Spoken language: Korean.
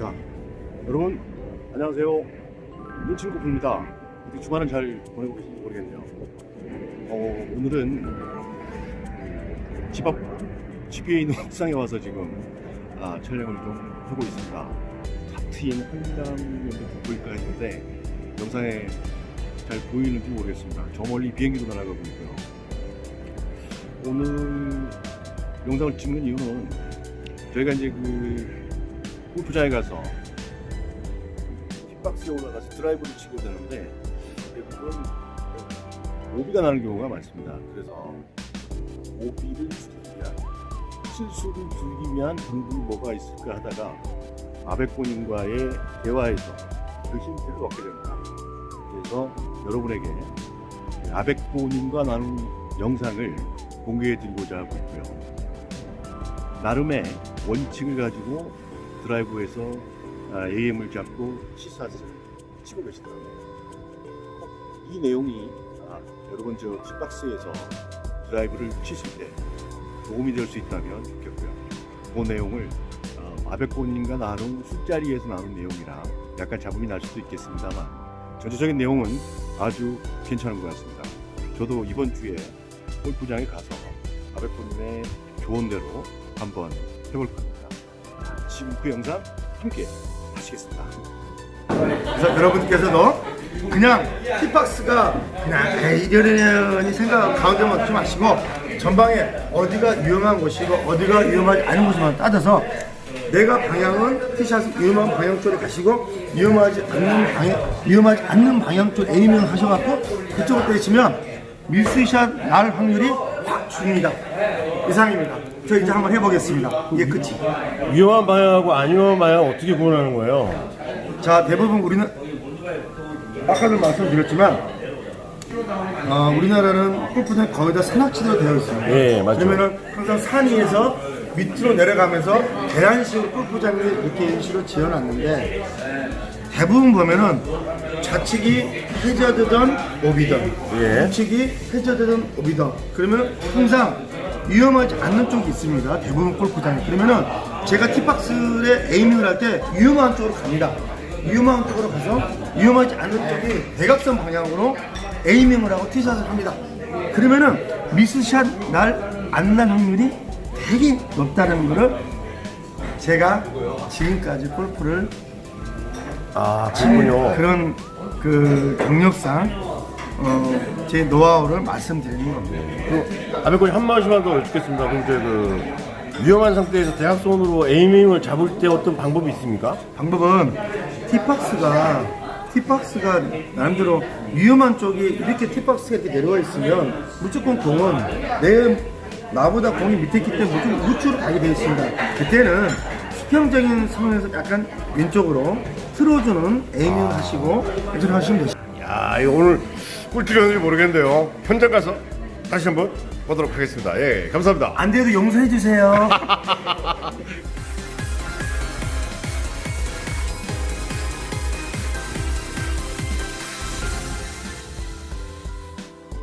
여러분 안녕하세요. 눈친 고프입니다. 어떻게 주말은 잘 보내고 계신지 모르겠네요. 어, 오늘은 집 앞 집에 있는 옥상에 와서 지금 아, 촬영을 좀 하고 있습니다. 탁 트인 한강연도 보일까 했는데 영상에 잘 보이는지 모르겠습니다. 저 멀리 비행기도 날아가고 있고요. 오늘 영상을 찍는 이유는 저희가 이제 그 골프장에 가서 힙박스에 올라가서 드라이브를 치게 되는데 대부분 오비가 나는 경우가 많습니다. 그래서 오비를 줄이기 위한 실수를 줄이기 위한 방법이 뭐가 있을까 하다가 아베코님과의 대화에서 그 힌트를 얻게 됩니다. 그래서 여러분에게 아베코님과 나눈 영상을 공개해 드리고자 하고 있고요. 나름의 원칙을 가지고 드라이브에서 아, AM을 잡고 시사를 치고 계시더라고요. 이 내용이 아, 여러분 저 tip박스에서 드라이브를 치실 때 도움이 될 수 있다면 좋겠고요. 그 내용을 어, 아베코님과 나눈 술자리에서 나눈 내용이라 약간 잡음이 날 수도 있겠습니다만 전체적인 내용은 아주 괜찮은 것 같습니다. 저도 이번 주에 골프장에 가서 아베코님의 조언대로 한번 해볼 겁니다. 자, 지금 그 영상 함께 하시겠습니다. 그래서 여러분께서도 그냥 티박스가 그냥 에이, 이러려니 생각 가운데만 두지 마시고 전방에 어디가 위험한 곳이고 어디가 위험하지 않은 곳만 따져서 내가 방향은 티샷은 위험한 방향 쪽으로 가시고 위험하지 않는 방향 위험하지 않는 방향 쪽 에이밍 하셔갖고 그쪽으로 때리시면 미스샷 날 확률이 확 줄입니다. 이상입니다. 저 이제 한번 해보겠습니다. 이게 끝이. 위험한 방향하고 안 위험한 방향 어떻게 구분하는 거예요? 자 대부분 우리는 아까도 말씀드렸지만 어, 우리나라는 골프장 거의 다 산악지대로 되어 있습니다. 예, 맞죠. 그러면은 항상 산 위에서 밑으로 내려가면서 계란식으로 골프장을 이렇게 인식으로 지어놨는데 대부분 보면은 좌측이 해저드든 오비든 예. 우측이 해저드든 오비든 그러면 항상 위험하지 않는 쪽이 있습니다. 대부분 골프장에 그러면은 제가 티박스에 에이밍을 할 때 위험한 쪽으로 갑니다. 위험한 쪽으로 가서 위험하지 않은 쪽이 대각선 방향으로 에이밍을 하고 티샷을 합니다. 그러면은 미스샷 날 안 날 확률이 되게 높다는 거를 제가 지금까지 골프를 아, 그렇군요. 그런 그 경력상 어, 제 노하우를 말씀드리는 겁니다. 그 아베코님 한 말씀만 더 여쭙겠습니다. 그럼 이제 그 위험한 상태에서 대각선으로 에이밍을 잡을 때 어떤 방법이 있습니까? 방법은 티박스가 티박스가 나름대로 위험한 쪽이 이렇게 티박스가 이렇게 내려와 있으면 무조건 공은 내 나보다 공이 밑에 있기 때문에 무조건 우측으로 가게 되어 있습니다. 그때는 수평적인 상황에서 약간 왼쪽으로 틀어주는 에이밍을 하시고 이렇게 하시면 되십니다. 야, 이거 오늘 꿀팁이 었는지 모르겠는데요. 현장 가서 다시 한번 보도록 하겠습니다. 예, 감사합니다. 안 돼도 용서해 주세요.